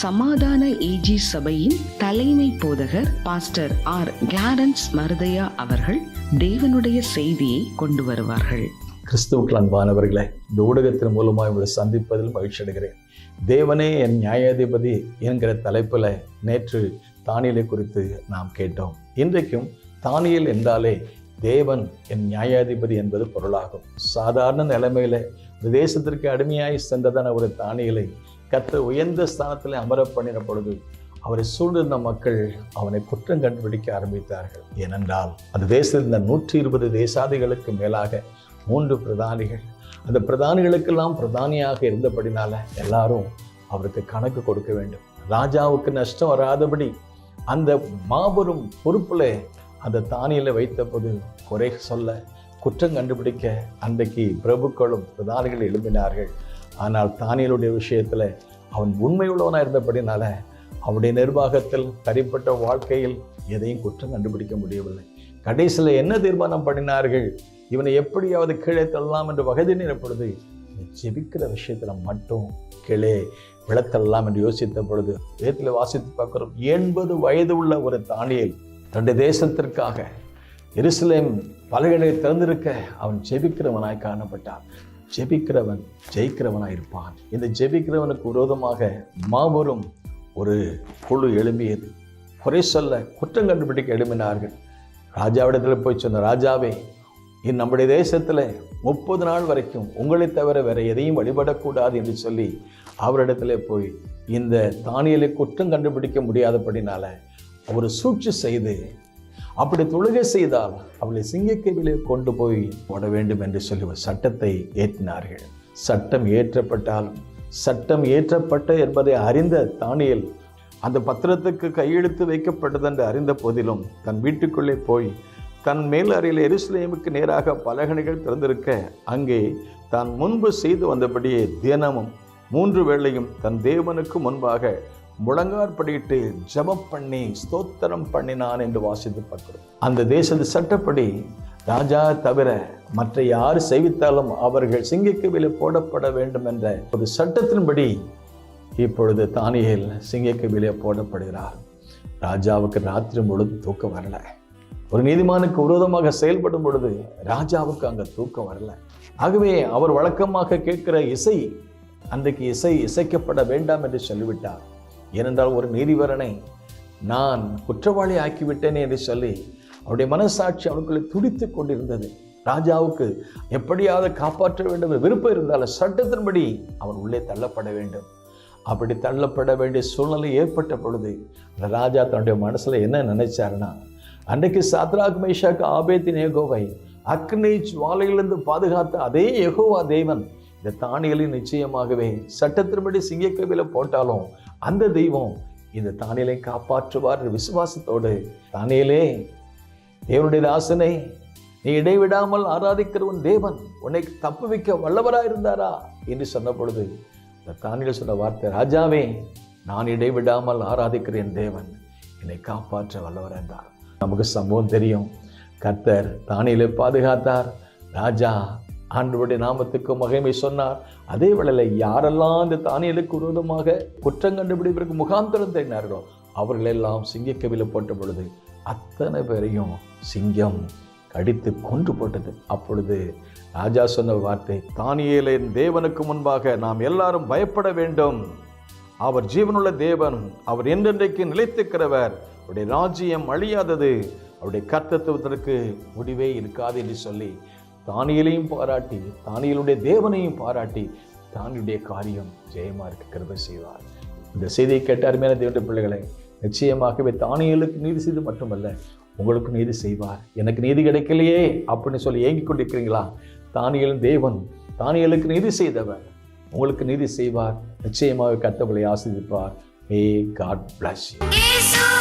சமாதான ஏஜி சபையின் தலைமை போதகர் பாஸ்டர் ஆர் கிளாரன்ஸ் மருதையா அவர்கள் தேவனுடைய செய்தியை கொண்டு வருவார்கள். கிறிஸ்துவுக்கு அன்பானவர்களே இந்த ஊடகத்தின் மூலமாக உங்களை சந்திப்பதில் மகிழ்ச்சி அடைகிறேன். தேவனே என் நியாயாதிபதி என்கிற தலைப்பில் நேற்று தானியலை குறித்து நாம் கேட்டோம். இன்றைக்கும் தானியல் என்றாலே தேவன் என் நியாயாதிபதி என்பது பொருளாகும். சாதாரண நிலைமையில விதேசத்திற்கு அடிமையாய் சென்றதான ஒரு தானியலை கத்த உயர்ந்த ஸ்தானத்தில் அமர பண்ணின பொழுது அவரை சூழ்ந்திருந்த மக்கள் அவனை குற்றம் கண்டுபிடிக்க ஆரம்பித்தார்கள். ஏனென்றால் அந்த தேசத்தில் இருந்த நூற்றி இருபது தேசாதிகளுக்கு மேலாக மூன்று பிரதானிகள். அந்த பிரதானிகளுக்கெல்லாம் பிரதானியாக இருந்தபடினால எல்லாரும் அவருக்கு கணக்கு கொடுக்க வேண்டும். ராஜாவுக்கு நஷ்டம் வராதபடி அந்த மாபெரும் பொறுப்புல அந்த தானியில் வைத்தபோது குறை சொல்ல குற்றம் கண்டுபிடிக்க அன்றைக்கு பிரபுக்களும் பிரதானிகள் எழுப்பினார்கள் ஆனால் தானியலுடைய விஷயத்தில் அவன் உண்மையுள்ளவனாக இருந்தபடினால அவனுடைய நிர்வாகத்தில் தனிப்பட்ட வாழ்க்கையில் எதையும் குற்றம் கண்டுபிடிக்க முடியவில்லை. கடைசியில் என்ன தீர்மானம் பண்ணினார்கள்? இவனை எப்படியாவது கீழே தள்ளலாம் என்று வகதி பொழுது ஜெபிக்கிற விஷயத்தில் மட்டும் கீழே விளத்தள்ளலாம் என்று யோசித்த பொழுது வேத்தில் வாசித்து பார்க்கிறோம் எண்பது வயது உள்ள ஒரு தானியல் தன்னுடைய தேசத்திற்காக எருசலேம் பலகடை திறந்திருக்க அவன் ஜெபிக்கிறவனாய் காணப்பட்டான். ஜெபிக்கிறவன் ஜெயிக்கிறவனாக இருப்பான் இந்த ஜெபிக்கிறவனுக்கு விரோதமாக மாபெரும் ஒரு குழு எழும்பியது. குறை சொல்ல குற்றம் கண்டுபிடிக்க எழுப்பினார்கள் ராஜாவிடத்தில் போய் சொன்ன ராஜாவே இன் நம்முடைய தேசத்தில் முப்பது நாள் வரைக்கும் உங்களை தவிர வேற எதையும் வழிபடக்கூடாது என்று சொல்லி அவரிடத்துல போய் இந்த தானியலை குற்றம் கண்டுபிடிக்க முடியாதபடினால அவர் சூழ்ச்சி செய்து அப்படி தொழுகை செய்தால் அவளை சிங்கக்கவிலே கொண்டு போய் போட வேண்டும் என்று சொல்லி ஒரு சட்டத்தை ஏற்றினார்கள். சட்டம் ஏற்றப்பட்டாலும் சட்டம் ஏற்றப்பட்ட என்பதை அறிந்த தானியல் அந்த பத்திரத்துக்கு கையெழுத்து வைக்கப்பட்டது என்று அறிந்த போதிலும் தன் வீட்டுக்குள்ளே போய் தன் மேல் அறையில் எருசலேமுக்கு நேராக பலகணிகள் திறந்திருக்க அங்கே தான் முன்பு செய்து வந்தபடியே தினமும் மூன்று வேளையும் தன் தேவனுக்கு முன்பாக முழங்காற்படியிட்டு ஜபம் பண்ணி ஸ்தோத்திரம் பண்ணினான் என்று வாசித்து பார்க்கிறோம் அந்த தேசத்து சட்டப்படி ராஜா தவிர மற்ற யார் செய்வித்தாலும் அவர்கள் சிங்கக்கவில போடப்பட வேண்டும் என்ற ஒரு சட்டத்தின்படி இப்பொழுது தானியல் சிங்கக்கவிலே போடப்படுகிறார். ராஜாவுக்கு ராத்திரி முழுது தூக்கம் வரல. ஒரு நீதிமானுக்கு விரோதமாக செயல்படும் பொழுது ராஜாவுக்கு அங்க தூக்கம் வரல. ஆகவே அவர் வழக்கமாக கேட்கிற இசை அன்றைக்கு இசை இசைக்கப்பட வேண்டாம் என்று சொல்லிவிட்டார். ஏனென்றால் ஒரு நீதிபரனை நான் குற்றவாளி ஆக்கிவிட்டேனே என்று சொல்லி அவருடைய மனசாட்சி அவனுக்குள்ளே துடித்து கொண்டிருந்தது. ராஜாவுக்கு எப்படியாவது காப்பாற்ற வேண்டும் என்ற விருப்பம் இருந்தாலும் சட்டத்தின்படி அவன் உள்ளே தள்ளப்பட வேண்டும். அப்படி தள்ளப்பட வேண்டிய சூழ்நிலை ஏற்பட்ட பொழுது அந்த ராஜா தன்னுடைய மனசில் என்ன நினைச்சாருன்னா அன்றைக்கு சாத்ராக் மேஷாக்கு ஆபேத்தின் ஏகோவை அக்னி ஜுவாலையிலிருந்து பாதுகாத்த அதே யெகோவா தேவன் இந்த தானியலின் நிச்சயமாகவே சட்டத்தின்படி சிங்கக்கவில போட்டாலும் அந்த தெய்வம் இந்த தானியலை காப்பாற்றுவார் விசுவாசத்தோடு தானியலே தேவனுடைய தாசனை நீ இடைவிடாமல் ஆராதிக்கிற உன் தேவன் உன்னை தப்பு வைக்க வல்லவராக இருந்தாரா? என்று சொன்ன பொழுது இந்த தானியல் சொன்ன வார்த்தை ராஜாவே நான் இடைவிடாமல் ஆராதிக்கிறேன் தேவன் என்னை காப்பாற்ற வல்லவராக இருந்தார் நமக்கு சம்பவம் தெரியும். கர்த்தர் தானியலை பாதுகாத்தார். ராஜா ஆண்டவருடைய நாமத்துக்கு மகிமை சொன்னார். அதே வேளையில் யாரெல்லாம் இந்த தானியலுக்கு விரோதமாக குற்றம் கண்டுபிடிப்பதற்கு முகாந்திரம் தேடினார்களோ அவர்களெல்லாம் சிங்கக்கவில போட்ட பொழுது அத்தனை பேரையும் சிங்கம் கடித்து கொன்று போட்டது. அப்பொழுது ராஜா சொன்ன வார்த்தை தானியலின் தேவனுக்கு முன்பாக நாம் எல்லாரும் பயப்பட வேண்டும். அவர் ஜீவனுள்ள தேவன் அவர் என்றென்றைக்கு நிலைத்திருக்கிறவர். அவருடைய ராஜ்யம் அழியாதது. அவருடைய கர்த்தத்துவத்திற்கு முடிவே இருக்காது என்று சொல்லி தானியலையும் பாராட்டி தானியலுடைய தேவனையும் பாராட்டி தானியுடைய காரியம் ஜெயமா இருக்க கிருபை செய்வார். இந்த செய்தியை கேட்ட அருமையான தேவனுடைய பிள்ளைகளை நிச்சயமாகவே தானியலுக்கு நீதி செய்து மட்டுமல்ல உங்களுக்கு நீதி செய்வார். எனக்கு நீதி கிடைக்கலையே அப்படின்னு சொல்லி ஏங்கிக் கொண்டிருக்கிறீங்களா? தானியலின் தேவன் தானியலுக்கு நீதி செய்தவர் உங்களுக்கு நீதி செய்வார். நிச்சயமாக கத்தவளை ஆசிரிப்பார் மே காட் பிளஸ் யூ